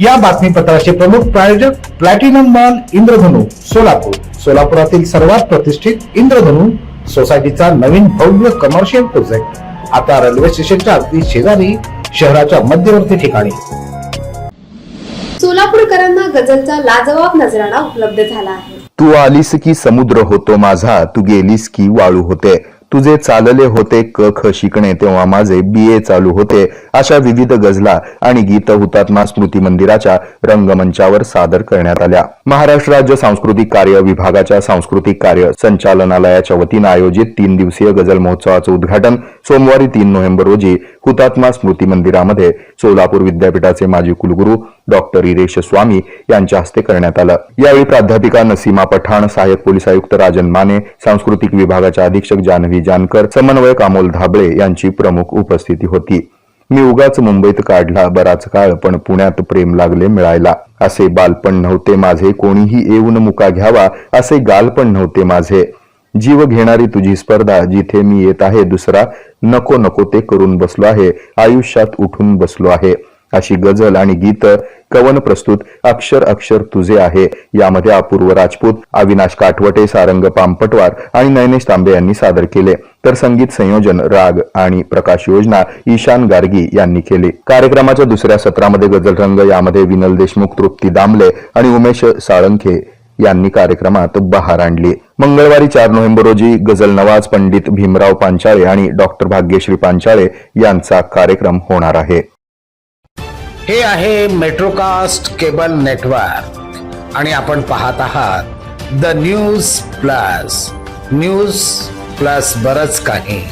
या बातमीपत्राचे प्रमुख प्रायोजक प्लॅटिनम मॉल इंद्रधनु सोलापूर. सोलापुरातील सर्वात प्रतिष्ठित इंद्रधनु सोसायटीचा नवीन भव्य कमर्शियल प्रोजेक्ट आता रेल्वे स्टेशनच्या अगदी शेजारी शहराच्या मध्यवर्ती ठिकाणी. सोलापूरकरांना गझलचा लाजवाब नजराणा उपलब्ध झाला आहे. तू आलीस की समुद्र होतो माझा तू गेलीस की वाळू होते. तुझे चालले होते क ख शिकणे तेव्हा माझे बी ए चालू होते अशा विविध गझला आणि गीत हुतात्मा स्मृती मंदिराच्या रंगमंचावर सादर करण्यात आल्या. महाराष्ट्र राज्य सांस्कृतिक कार्य विभागाच्या सांस्कृतिक कार्य संचालनालयाच्या वतीनं आयोजित तीन दिवसीय गझल महोत्सवाचं उद्घाटन सोमवारी तीन नोव्हेंबर रोजी हुतात्मा स्मृती मंदिरामध्ये सोलापूर विद्यापीठाचे माजी कुलगुरू डॉक्टर इरेश स्वामी यांच्या हस्ते करण्यात आलं. यावेळी प्राध्यापिका नसीमा पठाण सहाय्यक पोलीस आयुक्त राजन माने सांस्कृतिक विभागाच्या अधीक्षक जान्हवी जानकर समन्वयक अमोल धाबळे यांची प्रमुख उपस्थिती होती. मी उगाच मुंबईत काढला बराच काळ पण पुण्यात प्रेम लागले मिळायला. असे बालपण नव्हते माझे कोणीही येऊन मुका घ्यावा असे गालपण नव्हते माझे. जीव घेणारी तुझी स्पर्धा जिथे मी येत आहे दुसरा नको नको ते करून बसलो आहे आयुष्यात उठून बसलो आहे. अशी गझल आणि गीत कवन प्रस्तुत अक्षर अक्षर तुझे आहे. यामध्ये अपूर्व राजपूत अविनाश काटवटे सारंग पामपटवार आणि नयनेश तांबे यांनी सादर केले. तर संगीत संयोजन राग आणि प्रकाश योजना ईशान गार्गी यांनी केले. कार्यक्रमाच्या दुसऱ्या सत्रामध्ये गझल रंग यामध्ये विनल देशमुख तृप्ती दामले आणि उमेश साळंखे यांनी कार्यक्रमात बहार आणली. मंगळवारी चार नोव्हेंबर रोजी गझल नवाज पंडित भीमराव पांचाळे आणि डॉक्टर भाग्यश्री पांचाळे यांचा कार्यक्रम होणार आहे. हे आहे मेट्रोकास्ट केबल नेटवर्क. आणि आपण पाहत आहात the news plus. News plus बरच काही.